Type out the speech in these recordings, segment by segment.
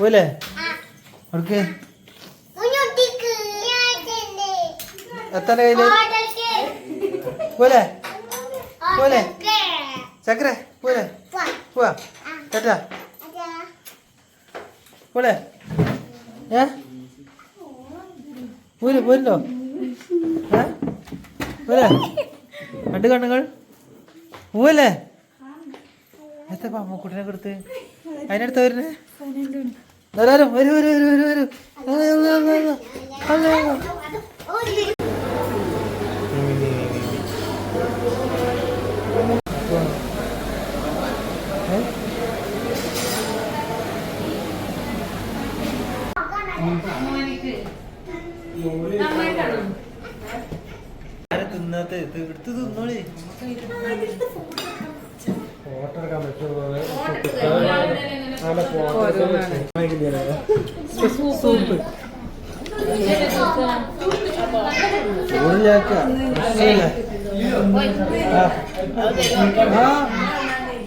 പോലെ അവർക്ക്? എത്ര കയ്യിൽ? പോലെ പോലെ ചക്കര പോലെ പോവാ. ചേട്ടാ. പോലെ ഏ? പോര് പോരല്ലോ ഏ? പോലെ രണ്ട് കണ്ണുകൾ. പോവല്ലേ എത്ര അമ്മക്കുട്ടിനെ കൊടുത്ത്? അതിനടുത്ത് വരുന്നേ? എല്ലാരും വരൂ വരൂ വരൂ വരൂ വരൂ അതെ, അതെ, അതെ, സൂപ്പ്.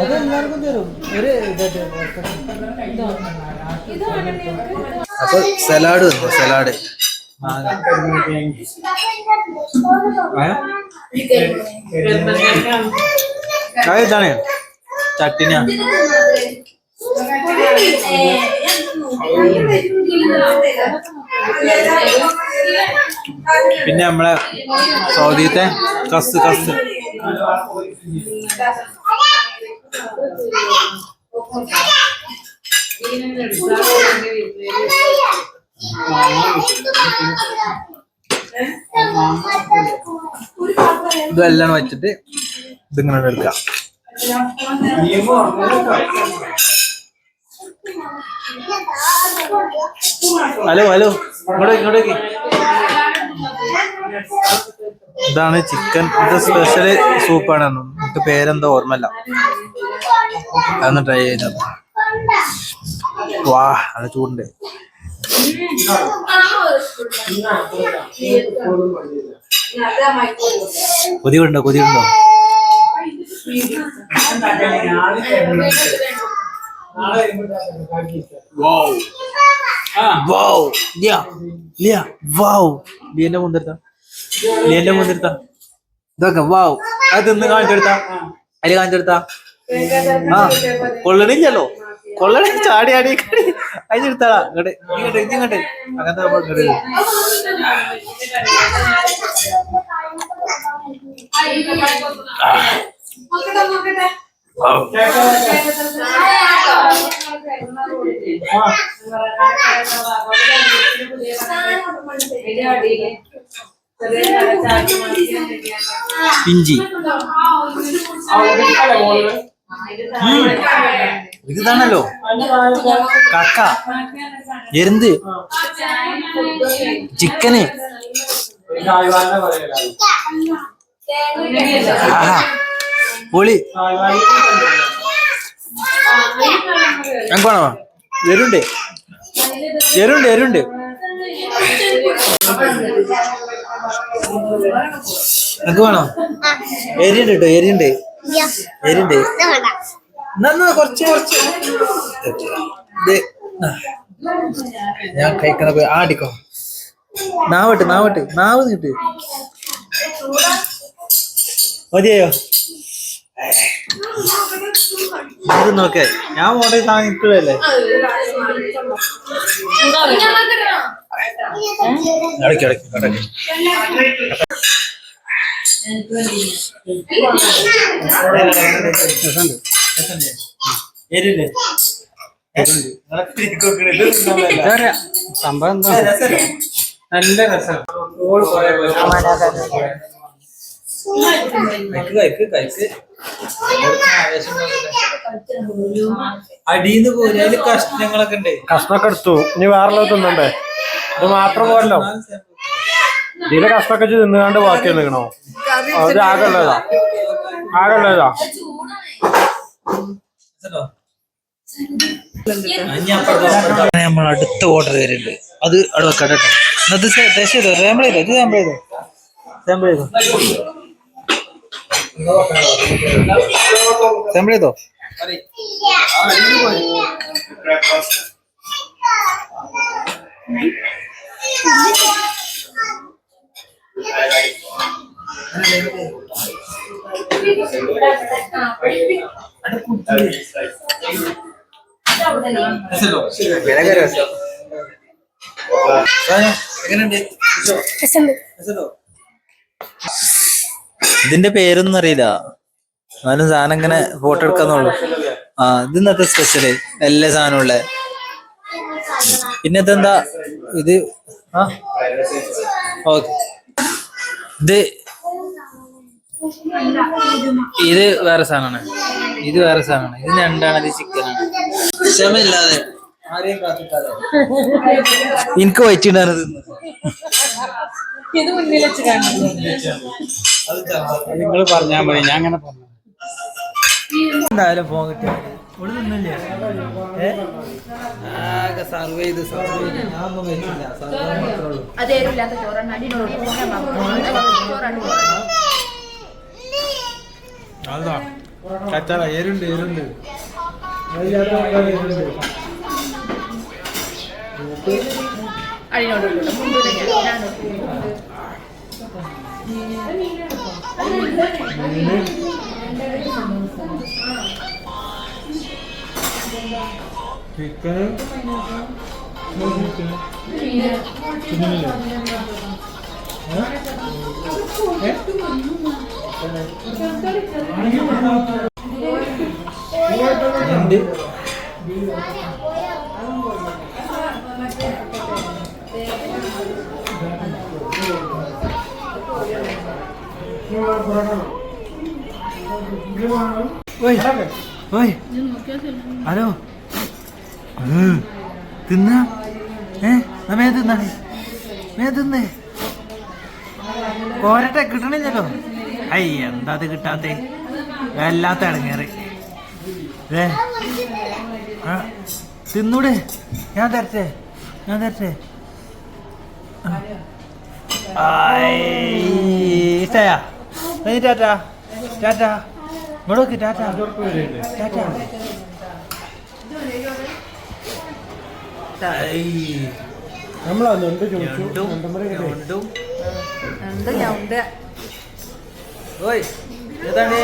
അതെല്ലാവർക്കും തരും. ഒരു അപ്പൊ സലാഡ് തന്നു സലാഡ്. ഇതാണ്? ചട്ടിനാ പിന്നെ നമ്മളെ സൗദിയത്തെ കസ് കസ്. ഇതെല്ലാം വെച്ചിട്ട് ഇതിങ്ങനെ എടുക്കാം. Hello hello. ഇങ്ങോട്ടേക്ക് ഇങ്ങോട്ടേക്ക്. ഇതാണ് ചിക്കൻ. ഇത് സ്പെഷ്യൽ സൂപ്പാണ്. നമുക്ക് പേരെന്താ ഓർമ്മല്ല അതൊന്ന് ട്രൈ ചെയ്തത് വാ അത് ചൂടുണ്ട്. കൊതിയുണ്ടോ കൊതിയുണ്ടോ? ലിയ ലിയ ലിയന്റെ മുന്തിരുത്ത. ലിയന്റെ മുന്തിരുത്ത. ഇതൊക്കെ വാവ് അത് തിന്ന് കാണിച്ചെടുത്ത? അതിൽ കാണിച്ചെടുത്ത? ആ. കൊള്ളണില്ലല്ലോ. കൊള്ളണ ചാടി ആടി അതിനെടുത്താടാ. ഇങ്ങോട്ട് ഇങ്ങോട്ട് ഇങ്ങോട്ട്. അങ്ങനത്തെ നമ്മൾ ഇങ്ങോട്ട് വൗ. ഇഞ്ചി. ഇതാണല്ലോ. കക്ക. എരുന്ത്. ചിക്കന്. പൊളി. ഞങ്ങൾക്ക് വേണോ എരുണ്ട്. എരുണ്ട് എരുണ്ട്. ഞങ്ങൾക്ക് വേണോ? എരിയുണ്ട് കേട്ടോ എരിയുണ്ട്. എരിയുണ്ട്. എന്നാ കുറച്ച് കുറച്ച്. ഞാൻ കഴിക്കണ പോയി ആടിക്കോ നാവട്ട് നാവട്ട്. നാവ് നീട്ട്. മതിയോ ഇത് നോക്കേ ഞാൻ മോഡൽ സാധനം എരില്ലേ സംഭവം എന്താ? നല്ല രസം. കഴിക്കുക കഴിക്കുക കഴിക്ക് അടിയിന്ന് പോലും അതിൽ കഷ്ണങ്ങളൊക്കെ ഉണ്ട്. കഷ്ണൊക്കെ എടുത്തു. ഇനി വേറെ തിന്നണ്ടേ? ഇത് മാത്രം പോരല്ലോ. ഇതിലെ കഷ്ണൊക്കെ തിന്നുകാണ്ട് ബാക്കി നിൽക്കണോ? അത് ആകെ ഉള്ളതാ ആകെ ഉള്ളതാ നമ്മൾ അടുത്ത ഓർഡർ വരുന്നുണ്ട് അത് അവിടെ കേട്ടോ. അത് ചെയ്തോ? സാമ്പിൾ ചെയ്തോ? ഇത് സാമ്പിൾ ചെയ്തോ? സാമ്പിൾ ചെയ്തോ? સાંભળે તો എങ്ങനെയുണ്ട് ഇതിന്റെ പേരൊന്നും അറിയില്ല. എന്നാലും സാധനം ഇങ്ങനെ ഫോട്ടോ എടുക്കാന്നുള്ളു. ആ ഇത് ഇന്നത്തെ സ്പെഷ്യൽ എല്ലാ സാധനവും ഉള്ളേ. പിന്നെ ഇത് ആ? ഓക്കെ. ഇത് ഇത് വേറെ സാധനമാണ്. ഇത് വേറെ സാധനമാണ്. ഇത് രണ്ടാണ് ഇത് ചിക്കനാണ് ക്ഷമയില്ലാതെ ആരെയും എനിക്ക് വയറ്റിണ്ടാണ് ഇത്. നിങ്ങൾ പറഞ്ഞാൽ മതി ഞാൻ അങ്ങനെ പറഞ്ഞു എന്തായാലും ഫോൺ കിട്ടിയാൽ ഇവിടെ നിന്നില്ലേ? ആകെ സർവ് ചെയ്ത് സർവ് ചെയ്ത്. ഞാനൊന്നും വെച്ചില്ല സർവ് മാത്രമേ ഉള്ളൂ. അതേരില്ലാത്ത ചോറാണ്. അടിനോട് ചോറാണ്. അതാ. കച്ചാറ എരുണ്ട് എരുണ്ട്. അടിനോട് മുണ്ടൂല ഞാൻ ചിക്കൻ ഉണ്ട് ഓയ് ഹലോ. തിന്ന? ഏ മേ തിന്നാണേ മേ തിന്നേ. പോരട്ടെ കിട്ടണില്ലല്ലോ. അയ്യ എന്താ അത് കിട്ടാത്ത? വല്ലാത്ത ഇടങ്ങേറ് ഏ തിന്നൂടെ. ഞാൻ തരട്ടെ ഞാൻ തരട്ടെ. ഇഷ്ടയാ നീ ടാറ്റാ ടാറ്റാ ഇങ്ങോട്ട് നോക്ക് ടാറ്റാ ടാറ്റാ നമ്മളാ നുണ്ട് ചോദിച്ചു ഓയ് ഏതാണ്?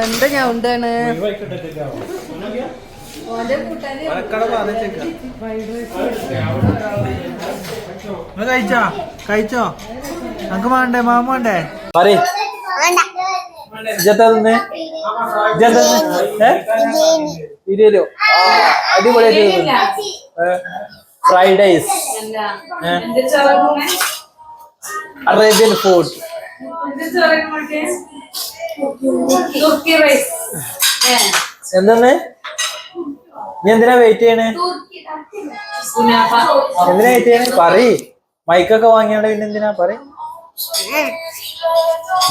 എന്താ ഞാൻ ഉണ്ടാണ് കഴിച്ചോ. കഴിച്ചോ? നമുക്ക് വേണ്ടേ? മാമ വേണ്ടേ? പറയ് ഇജത്താ തിന്നേ? ഇജത്താ തിന്നേ? ഇരുപതോ അടിപൊളിയായിട്ട് ഫ്രൈഡ് റൈസ് അറേബ്യൻ ഫുഡ് എന്താണ്? നീ എന്തിനാ വെയിറ്റ് ചെയ്യണേ? എന്തിനാ വെയിറ്റ് ചെയ്യണേ? പറയ്. മൈക്കൊക്കെ വാങ്ങിയാണ്ട് പിന്നെ എന്തിനാ? പറ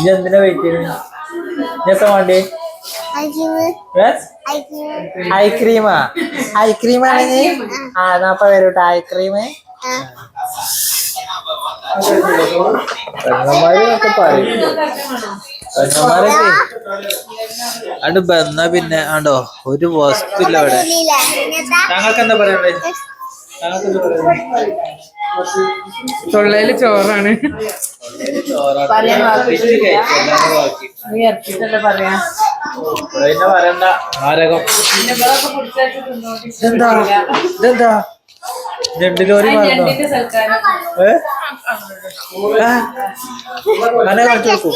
നീ എന്തിനാ വെയിറ്റ് ചെയ്യണേ? നീ എത്ര വേണ്ടി? ഐക്രീമാ ഐക്രീമാണ് നീ? ആ നാപ്പ വരൂട്ടോ ഐക്രീമ് പെങ്ങന്മാരൊക്കെ പറയും. അണ്ട് ബന്ന പിന്നെ ആണ്ടോ ഒരു വസ്തു ഇല്ല ഇവിടെ ഞങ്ങൾക്ക് എന്താ പറയണ്ടേ തൊള്ളയിൽ ചോറാണ്. പറയാ? ഇതെന്താ? ഇതെന്താ? രണ്ട് ലോറി പറഞ്ഞു. അങ്ങനെ കാണിച്ചു കൊടുക്കും.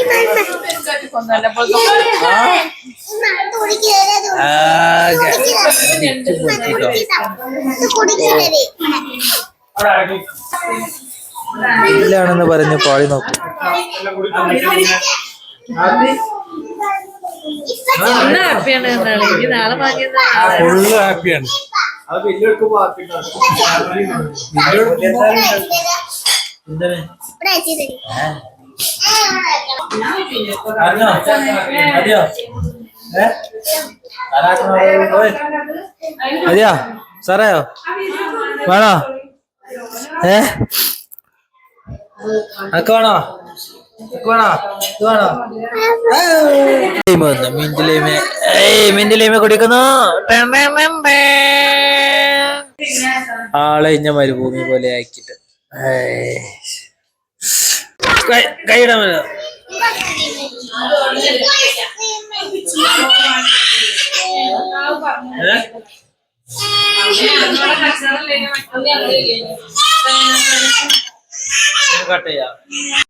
ഇല്ലാണെന്ന് പറഞ്ഞ് പാടി നോക്കും. ഫുള്ള് ഹാപ്പിയാണ്. ഹാപ്പിയാണ് എന്താണ് അറിഞ്ഞോ അതെയോ. അതെയോ സാറയോ? വേണോ? ഏ? അനക്ക് വേണോ? ആളെ ഇഞ്ഞ മരുഭൂമി പോലെ ആക്കിട്ട് കൈയിടാമല്ലോ കട്ട് ചെയ്യാം.